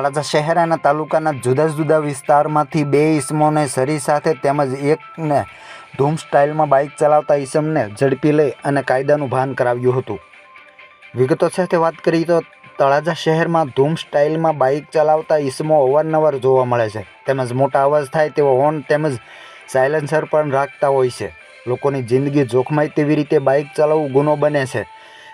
તળાજા શહેર અને તાલુકાના જુદા જુદા વિસ્તારમાંથી બે ઈસમોને સરી સાથે તેમજ એકને ધૂમ સ્ટાઇલમાં બાઇક ચલાવતા ઈસમને ઝડપી લઈ અને કાયદાનું ભાન કરાવ્યું હતું. વિગતો સાથે વાત કરીએ તો તળાજા શહેરમાં ધૂમ સ્ટાઇલમાં બાઇક ચલાવતા ઈસમો અવારનવાર જોવા મળે છે. તેમજ મોટા અવાજ થાય તેવો હોર્ન તેમજ સાયલેન્સર પણ રાખતા હોય છે. લોકોની જિંદગી જોખમાય તેવી રીતે બાઇક ચલાવવું ગુનો બને છે.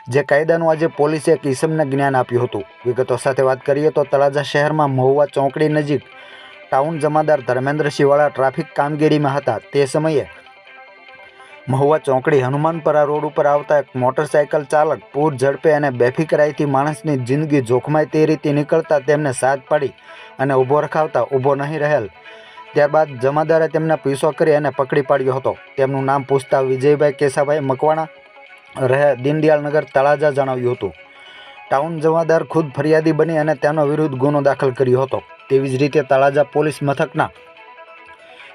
જે કાયદાનું આજે પોલીસે એક ઈસમને જ્ઞાન આપ્યું હતું. વિગતો સાથે વાત કરીએ તો તળાજા શહેરમાં મહુવા ચોકડી નજીક ટાઉન જમાદાર ધર્મેન્દ્રસિંહવાળા ટ્રાફિક કામગીરીમાં હતા. તે સમયે મહુવા ચોકડી હનુમાનપરા રોડ ઉપર આવતા એક મોટરસાયકલ ચાલક પૂર ઝડપે અને બેફિકરાઈથી માણસની જિંદગી જોખમાય તે રીતે નીકળતા તેમને સાથ પાડી અને ઊભો રખાવતા ઊભો નહીં રહેલ. ત્યારબાદ જમાદારે તેમને પીસો કરી અને પકડી પાડ્યો હતો. તેમનું નામ પૂછતા વિજયભાઈ કેશાભાઈ મકવાણા રહે દીનદયાળનગર તળાજા જણાવ્યું હતું. ટાઉન જમાદાર ખુદ ફરિયાદી બની અને તેનો વિરુદ્ધ ગુનો દાખલ કર્યો હતો. તેવી જ રીતે તળાજા પોલીસ મથકના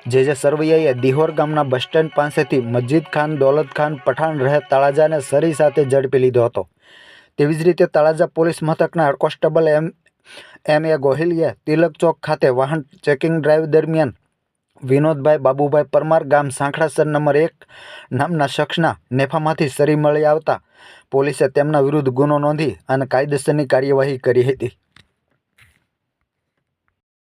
જે જે સરવૈયાએ દિહોર ગામના બસ સ્ટેન્ડ પાસેથી મસ્જિદ ખાન, દૌલત ખાન, પઠાણ રહે તળાજાને સરી સાથે ઝડપી લીધો હતો. તેવી જ રીતે તળાજા પોલીસ મથકના કોન્સ્ટેબલ એમ એમ એ ગોહિલીએ તિલક ચોક ખાતે વાહન ચેકિંગ ડ્રાઈવ દરમિયાન વિનોદભાઈ બાબુભાઈ પરમાર ગામ સાંખડાસર નંબર એક નામના શખ્સના નેફામાંથી સરી મળી આવતા પોલીસે તેમના વિરુદ્ધ ગુનો નોંધી અને કાયદેસરની કાર્યવાહી કરી હતી.